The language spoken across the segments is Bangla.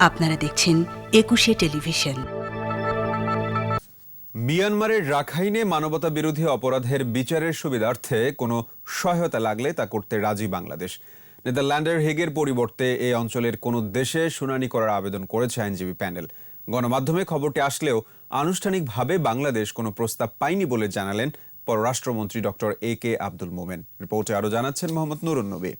আপনারা দেখছেন একুশে টেলিভিশন। মিয়ানমারের রাখাইনে মানবতা বিরোধী অপরাধের বিচারের সুবিধার্থে কোনো সহায়তা লাগলে তা করতে রাজি বাংলাদেশ। নেদারল্যান্ডের হেগের পরিবর্তে এই অঞ্চলের কোনো দেশে শুনানি করার আবেদন করেছে আইনজীবী প্যানেল। গণমাধ্যমে খবরটি আসলেও আনুষ্ঠানিকভাবে বাংলাদেশ কোনো প্রস্তাব পায়নি বলে জানালেন পররাষ্ট্রমন্ত্রী ডক্টর এ কে আব্দুল মোমেন। রিপোর্টে আরও জানাচ্ছেন মোহাম্মদ নুরুন নবী।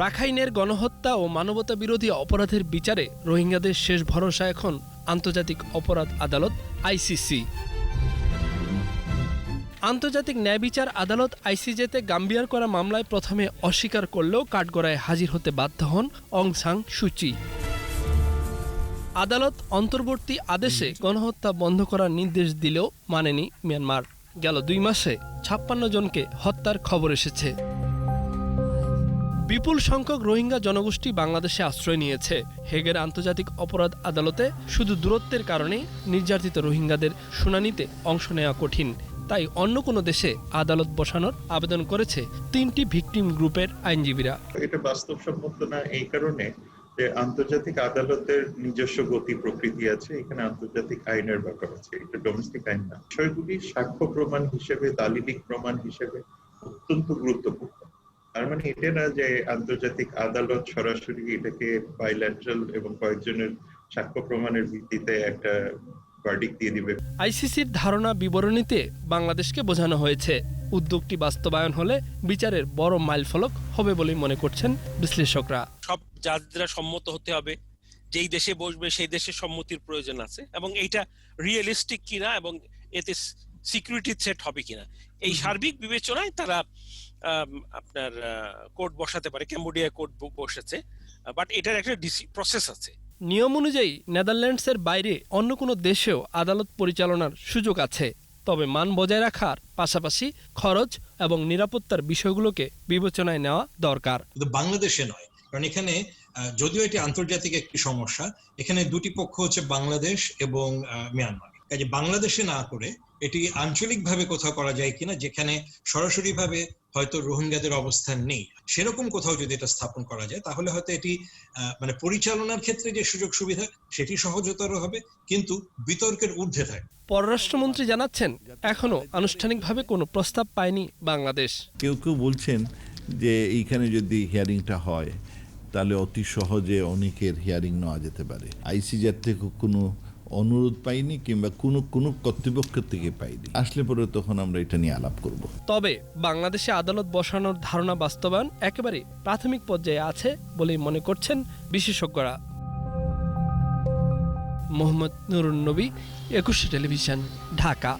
রাখাইনের গণহত্যা ও মানবতা বিরোধী অপরাধের বিচারে রোহিঙ্গাদের শেষ ভরসা এখন আন্তর্জাতিক অপরাধ আদালত আইসিসি আন্তর্জাতিক ন্যায় বিচার আদালত আইসিজেতে গাম্বিয়ার করা মামলায় প্রথমে অস্বীকার করলেও কাঠগড়ায় হাজির হতে বাধ্য হন অং সাং সুচি আদালত অন্তর্বর্তী আদেশে গণহত্যা বন্ধ করার নির্দেশ দিলেও মানেনি মিয়ানমার। গেল দুই মাসে ছাপ্পান্ন জনকে হত্যার খবর এসেছে। বিপুল সংখ্যক রোহিঙ্গা জনগোষ্ঠী বাংলাদেশে আশ্রয় নিয়েছে। হেগের আন্তর্জাতিক অপরাধ আদালতে শুধু দূরত্বের কারণে নির্যাতিত রোহিঙ্গাদের শুনানিতে অংশ নেওয়া কঠিন। তাই অন্য কোনো দেশে আদালত বসানোর আবেদন করেছে তিনটি ভিকটিম গ্রুপের আইনজীবীরা। এটা বাস্তবসম্মত না এই কারণে যে আন্তর্জাতিক আদালতের নিজস্ব গতি প্রকৃতি আছে, এখানে আন্তর্জাতিক আইনের ব্যাপার আছে, এটা ডোমেস্টিক আইন না। বিষয়গুলি সাক্ষ্য প্রমাণ হিসেবে, দালিলিক প্রমাণ হিসেবে অত্যন্ত গুরুত্বপূর্ণ। তার মানে এটা না যে আন্তর্জাতিক আদালত সরাসরি এটাকে বাইল্যাটারাল এবং কয়েকজনের সাক্ষ্য প্রমাণের ভিত্তিতে একটা ভার্ডিক দিয়ে দিবে। আইসিসির ধারণা বিবরণীতে বাংলাদেশকে বোঝানো হয়েছে উদ্যোগটি বাস্তবায়ন হলে বিচারের বড় মাইলফলক হবে বলে মনে করছেন বিশ্লেষকরা। সব জাজরা সম্মত হতে হবে যেই দেশে বসবে সেই দেশের সম্মতির প্রয়োজন আছে এবং এইটা রিয়েলিস্টিক কিনা এবং এতে সিকিউরিটি থ্রেট হবে কিনা। এই সার্বিক বিবেচনায় তারা আপনার কোর্ট বসাতে পারে কোর্ট বসেছে। বাট এটার একটা প্রসেস আছে। নিয়ম অনুযায়ী নেদারল্যান্ডসের বাইরে অন্য কোনো দেশেও আদালত পরিচালনার সুযোগ আছে। তবে মান বজায় রাখার পাশাপাশি খরচ এবং নিরাপত্তার বিষয়গুলোকে বিবেচনায় নেওয়া দরকার। বাংলাদেশে নয় কারণ এখানে যদিও এটি আন্তর্জাতিক একটি সমস্যা এখানে দুটি পক্ষ হচ্ছে বাংলাদেশ এবং মিয়ানমার। কাজে বাংলাদেশে না করে এটি আঞ্চলিকভাবে কোথাও করা যায় কিনা যেখানে সরাসরিভাবে হয়তো রোহিঙ্গাদের অবস্থান নেই সেরকম কোথাও যদি এটা স্থাপন করা যায় তাহলে হয়তো এটি আহ, মানে পরিচালনার ক্ষেত্রে যে সুযোগ সুবিধা সেটি সহজতর হবে কিন্তু বিতর্কের ঊর্ধ্বে থাকে। পররাষ্ট্রমন্ত্রী জানাচ্ছেন এখনও আনুষ্ঠানিকভাবে কোনো প্রস্তাব পায়নি বাংলাদেশ। কেউ কেউ বলছেন যে এইখানে যদি হিয়ারিংটা হয় তাহলে অতি সহজে অনেকের হিয়ারিং নেওয়া যেতে পারে। আইসিজার থেকে কোনো অনুরোধ পাইনি কিংবা কোনো কোনো কর্তৃপক্ষের থেকে পাইনি। আসলে পরে তখন আমরা এটা নিয়ে আলাপ করব। তবে বাংলাদেশে আদালত বসানোর ধারণা বাস্তবায়ন একেবারে প্রাথমিক পর্যায়ে আছে বলেই মনে করছেন বিশেষজ্ঞরা। মোহাম্মদ নুরুন নবী, একুশে টেলিভিশন, ঢাকা।